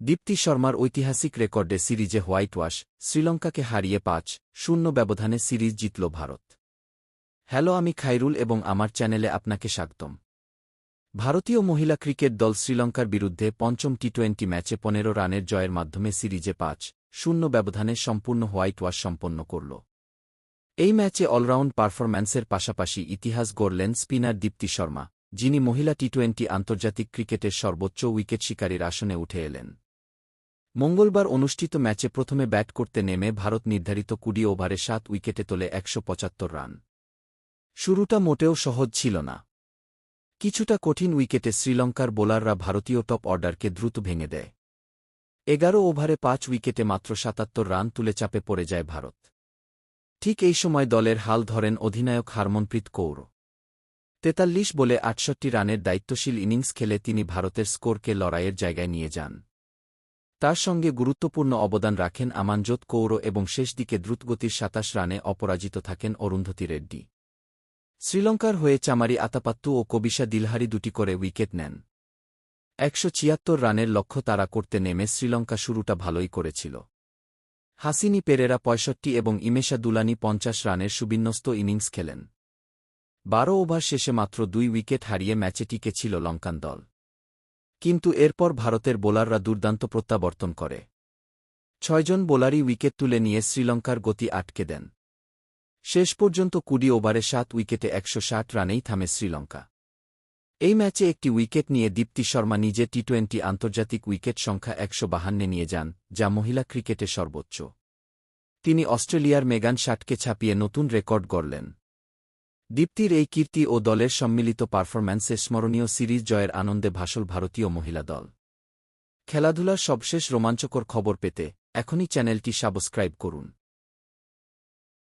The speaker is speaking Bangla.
দীপ্তি শর্মার ঐতিহাসিক রেকর্ডে সিরিজে হোয়াইট ওয়াশ, শ্রীলঙ্কাকে হারিয়ে পাঁচ শূন্য ব্যবধানে সিরিজ জিতল ভারত। হ্যালো, আমি খাইরুল এবং আমার চ্যানেলে আপনাকে স্বাগতম। ভারতীয় মহিলা ক্রিকেট দল শ্রীলঙ্কার বিরুদ্ধে পঞ্চম টি টোয়েন্টি ম্যাচে পনেরো রানের জয়ের মাধ্যমে সিরিজে পাঁচ শূন্য ব্যবধানে সম্পূর্ণ হোয়াইট ওয়াশ সম্পন্ন করল। এই ম্যাচে অলরাউন্ড পারফরম্যান্সের পাশাপাশি ইতিহাস গড়লেন স্পিনার দীপ্তি শর্মা, যিনি মহিলা টি টোয়েন্টি আন্তর্জাতিক ক্রিকেটের সর্বোচ্চ উইকেট শিকারীর আসনে উঠে এলেন। মঙ্গলবার অনুষ্ঠিত ম্যাচে প্রথমে ব্যাট করতে নেমে ভারত নির্ধারিত কুড়ি ওভারে সাত উইকেটে তোলে একশো পঁচাত্তর রান। শুরুটা মোটেও সহজ ছিল না। কিছুটা কঠিন উইকেটে শ্রীলঙ্কার বোলাররা ভারতীয় টপ অর্ডারকে দ্রুত ভেঙে দেয়। এগারো ওভারে পাঁচ উইকেটে মাত্র সাতাত্তর রান তুলে চাপে পড়ে যায় ভারত। ঠিক এই সময় দলের হাল ধরেন অধিনায়ক হারমনপ্রীত কৌর। তেতাল্লিশ বলে আটষট্টি রানের দায়িত্বশীল ইনিংস খেলে তিনি ভারতের স্কোরকে লড়াইয়ের জায়গায় নিয়ে যান। তার সঙ্গে গুরুত্বপূর্ণ অবদান রাখেন আমানজোত কৌর এবং শেষ দিকে দ্রুতগতির সাতাশ রানে অপরাজিত থাকেন অরুন্ধতী রেড্ডি। শ্রীলঙ্কার হয়ে চামারি আতাপাত্তু ও কবিশা দিলহারি দুটি করে উইকেট নেন। একশো ছিয়াত্তর রানের লক্ষ্য তারা করতে নেমে শ্রীলঙ্কা শুরুটা ভালোই করেছিল। হাসিনি পেরেরা পঁয়ষট্টি এবং ইমেশা দুলানি পঞ্চাশ রানের সুবিন্যস্ত ইনিংস খেলেন। বারো ওভার শেষে মাত্র দুই উইকেট হারিয়ে ম্যাচে টিকেছিল লঙ্কান দল। কিন্তু এরপর ভারতের বোলাররা দুর্দান্ত প্রত্যাবর্তন করে। ছয়জন বোলারই উইকেট তুলে নিয়ে শ্রীলঙ্কার গতি আটকে দেন। শেষ পর্যন্ত কুড়ি ওভারে সাত উইকেটে একশো ষাট রানেই থামে শ্রীলঙ্কা। এই ম্যাচে একটি উইকেট নিয়ে দীপ্তি শর্মা নিজে টি টোয়েন্টি আন্তর্জাতিক উইকেট সংখ্যা একশো বাহান্নে নিয়ে যান, যা মহিলা ক্রিকেটে সর্বোচ্চ। তিনি অস্ট্রেলিয়ার মেগান শাটকে ছাপিয়ে নতুন রেকর্ড গড়লেন। দীপ্তির এই কীর্তি ও দলের সম্মিলিত পারফরম্যান্সে স্মরণীয় সিরিজ জয়ের আনন্দে ভাসল ভারতীয় মহিলা দল। খেলাধুলার সবশেষ রোমাঞ্চকর খবর পেতে এখনই চ্যানেলটি সাবস্ক্রাইব করুন।